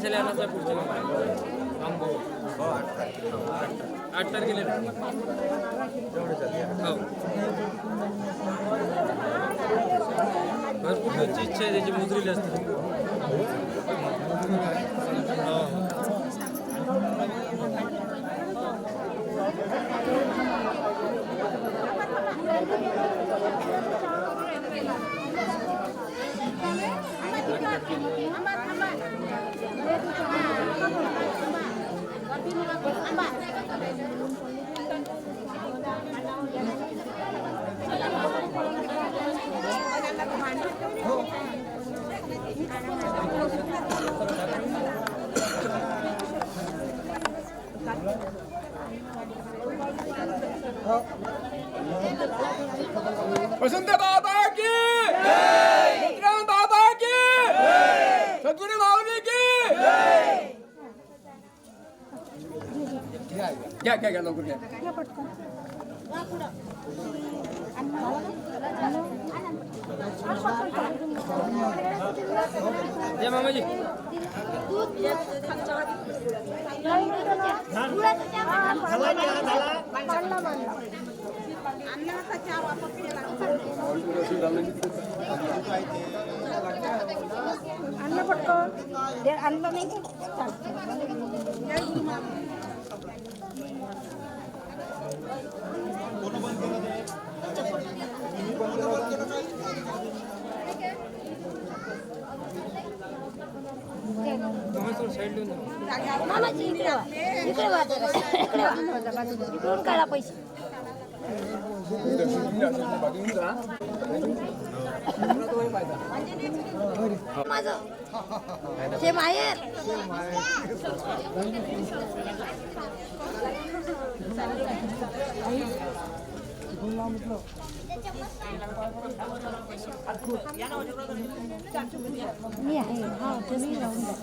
कशाला आणायचा पुढच्या आंबो हो आठ तारखेला आठ तारखेला तेवढे चालते हो भरपूर त्यांची इच्छा आहे त्याची मुजरीली असते हो वसंत बाबा की बाबा की सद्गुरु माऊली की घ्या घ्या. घ्या लवकर घ्या. या मामाजी. अन्न पटकन. ते आणलं नाही. मामाजी इकडे वा. इकडे वा जरा. इकडे वा. इकडून काढा पैसे. माझं. ते माहेर. मी आहे. हा तुम्ही राहून जा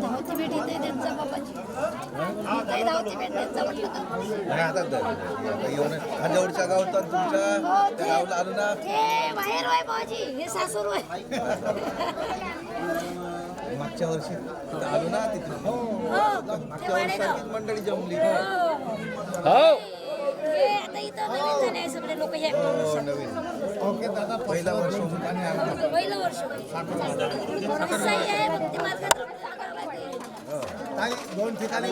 धावती भेट येते त्यांचा बाबाची म्हटलं तर. आता येऊन गावात तुमच्या त्या गावाला आलो ना. हे बाहेर होय हे सासूर होय. मागच्या वर्षी तिथं आलो ना तिथे. हो मागच्या वर्षी सारखीच मंडळी जमली. हो. हे. आता इथं नवीन झाले आहे सगळे लोक हे हो, नवीन. पहिला वर्ष होता आणि आम्ही- पहिलं वर्ष होय. सही आहे भक्ती मार्गात जागा दोन ठिकाणी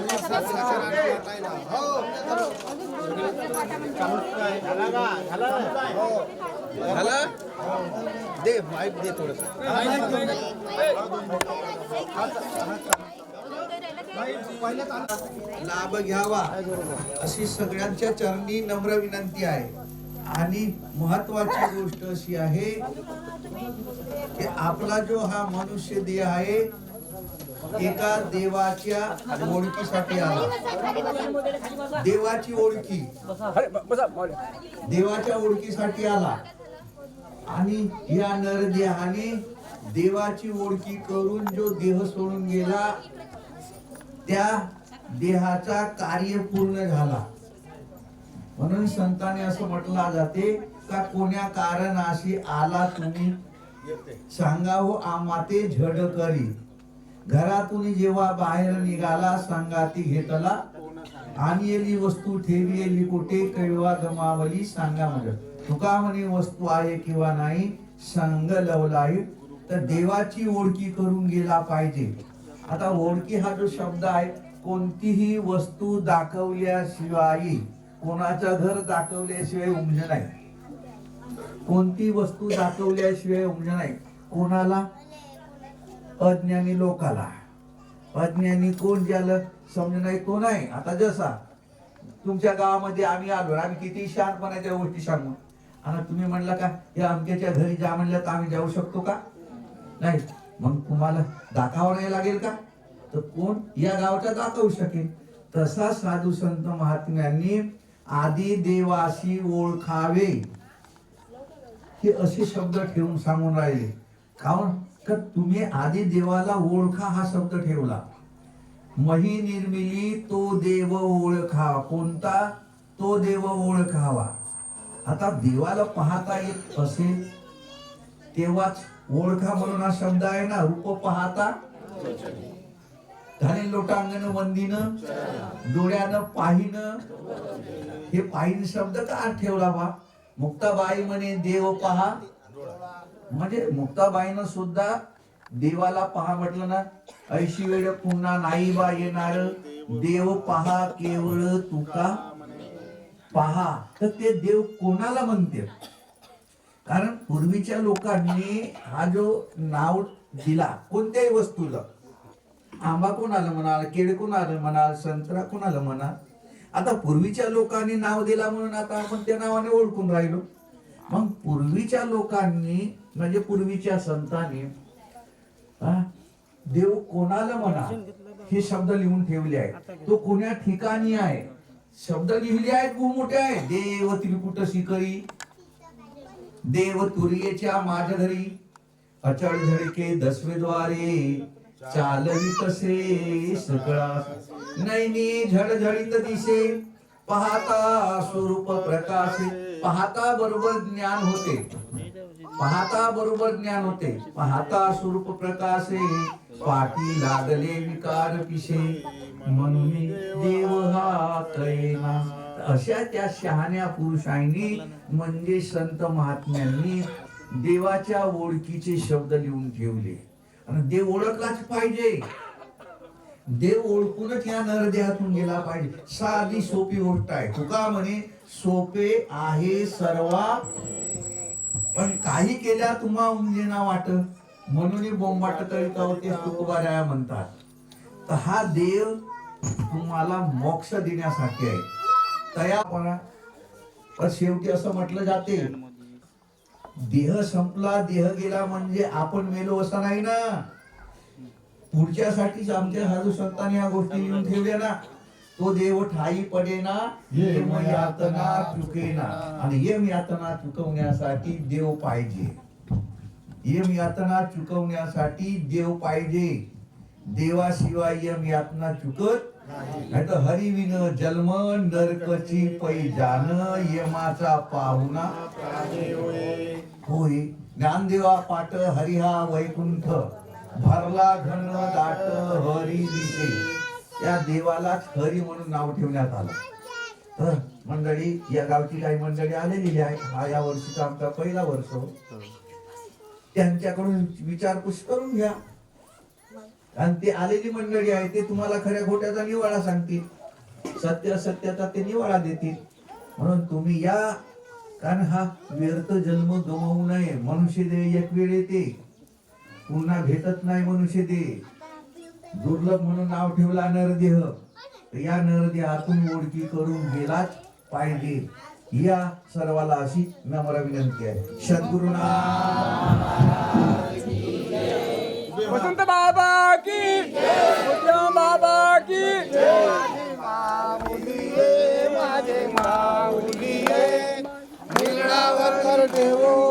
झाला? दे माईक दे थोडस. लाभ घ्यावा. अशी सगळ्यांच्या चरणी नम्र विनंती आहे. आणि महत्वाची गोष्ट अशी आहे की आपला जो हा मनुष्य देह आहे एका देवाच्या ओळखीसाठी आला. देवाची ओळखी. देवाच्या ओळखीसाठी आला. आणि या नरदेहाने देवाची ओळखी करून जो देह सोडून गेला त्या देहाचा कार्य पूर्ण झाला. म्हणून संतांनी असं म्हटलं जाते का कोण्या कारणाशी आला तुम्ही? सांगा हो आमाते झड करी घरातून जेव्हा बाहेर निघाला संगाती घेतला आणि वस्तू ठेवी कुठे कैवा गमावली सांगा म्हणजे तुका म्हणे वस्तू आहे किंवा नाही संग लवलाई तर देवाची ओळखी करून गेला पाहिजे. आता ओळखी हा जो शब्द आहे कोणतीही वस्तू दाखवल्याशिवाय कोणाचं घर दाखवल्याशिवाय उमज नाही. कोणती वस्तू दाखवल्याशिवाय उमज नाही. कोणाला अज्ञानी लोकाला. अज्ञानी कोण ज्याला समजून नाही तो नाही. आता जसा तुमच्या गावामध्ये आम्ही आलो आम्ही किती शहाणपणाच्या गोष्टी सांगू. आणि तुम्ही म्हणला का या अमक्याच्या घरी जा म्हणलं तर आम्ही जाऊ शकतो का? नाही. मग तुम्हाला दाखवावं नाही लागेल का? तर कोण या गावचा दाखवू शकेल? तसा साधू संत महात्म्यांनी आदी देवाशी ओळखावे. हे असे शब्द ठेवून सांगून राहिले. काऊन तर तुम्ही आधी देवाला ओळखा हा शब्द ठेवला. मही निर्मिली तो देव ओळखा. कोणता? तो देव ओळखावा. आता देवाला पाहता येत असेल तेव्हाच ओळखा म्हणून हा शब्द आहे ना रूप पाहता. धाने लोटांगण वंदीन डोळ्यानं पाहिन. हे पाहिन शब्द का ठेवला बा मुक्ताबाई म्हणे देव पहा. म्हणजे मुक्ताबाईनं सुद्धा देवाला पहा म्हटलं ना ऐशी वेळ पुन्हा नाही बा येणार. देव पहा केवळ तुका पहा. तर ते देव कोणाला म्हणते कारण पूर्वीच्या लोकांनी हा जो नाव दिला कोणत्याही वस्तूला आंबा कोणाला म्हणाल केळ कोणाला म्हणाल संत्रा कोणाला म्हणाल? आता पूर्वीच्या लोकांनी नाव दिला म्हणून आता आपण त्या नावाने ओळखून राहिलो. मग पूर्वीच्या लोकांनी म्हणजे पूर्वीच्या संतांनी देव कोणाला म्हणा हे शब्द लिहून ठेवले आहे तो कोण्या ठिकाणी आहे? शब्द लिहिले आहेत खूप मोठे आहे. देव त्रिकुट शिकरी देव तुर्येच्या माझ्या घरी अचळ झळके दसवेद्वारे चालवी तसे सगळा नैनी झडझडीत दिसे पाहता स्वरूप प्रकाशित. पाहता बरोबर ज्ञान होते. पाहता बरोबर ज्ञान होते. पाहता स्वरूप प्रकाशे पाठी लागले विकार पिशे. म्हणून देव हा कळेना अशा त्या शहाण्या पुरुषांनी म्हणजे संत महात्म्यांनी देवाच्या ओळखीचे शब्द लिहून ठेवले. आणि देव ओळखलाच पाहिजे. देव ओळखूनच या नरदेहातून गेला पाहिजे. साधी सोपी गोष्ट आहे. तुका म्हणे सोपे आहे सर्वा पण काही केल्या तुम्हा उमजेना वाट म्हणून बोंबाट करीत होते म्हणतात. तर हा देव तुम्हाला मोक्ष देण्यासाठी आहे. तयापणा पण शेवटी असं म्हटलं जाते देह संपला देह गेला म्हणजे आपण मेलो असं नाही ना. पुढच्यासाठीच आमच्या साधू संतांनी या गोष्टी लिहून ठेवल्या ना. तो देव ठाई पडेना यम यातना चुकेना. आणि यम यातना चुकवण्यासाठी देव पाहिजे. यम यातना चुकवण्यासाठी देव पाहिजे. देवाशिवाय यम यातना चुकत नाही. तर हरिविन जन्म नरकची पै जान यमाचा पाहुणा. होय. ज्ञानदेवा पाट हरिहा वैकुंठ. भरला घन दाट हरी दिसे त्या देवालाच हरी म्हणून नाव ठेवण्यात आलं. तर मंडळी या गावची काही मंडळी आलेली आहे हा या वर्षीचा आमचा पहिला वर्ष. हो. त्यांच्याकडून विचारपूस करून घ्या. आणि ते आलेली मंडळी आहे ते तुम्हाला खऱ्या खोट्याचा निवाळा सांगतील. सत्य सत्याचा ते निवाळा देतील. म्हणून तुम्ही या. कारण हा व्यर्थ जन्म गमावू नये. मनुष्य देव एक वेळ येते. पुन्हा भेटत नाही मनुष्य ते दुर्लभ म्हणून नाव ठेवला नरदेह. या नरदेहातून ओळखी करून गेलाच पाहिजे. या सर्वाला अशी नम्र विनंती आहे. सद्गुरुना वसंत बाबा की बाबा की माऊली माऊली देवो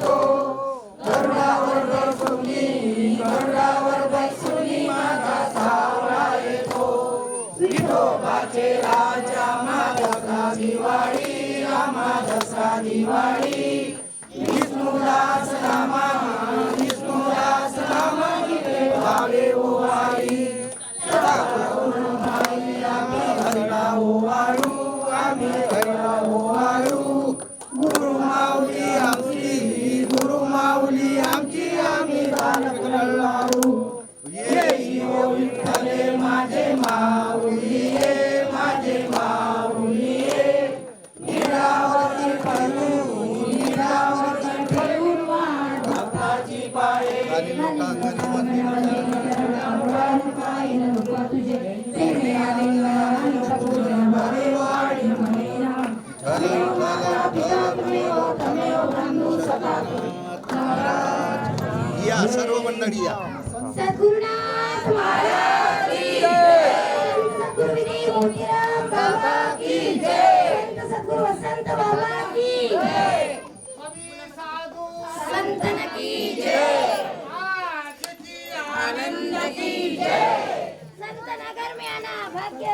खंडोबाचे राजा माधसा दिवाळी आमा दसरा दिवाळी. विष्णुदास रामा या सर्व मंडळी या. सद्गुरुनाथ महाराज. संत नगर में आना भाग्य।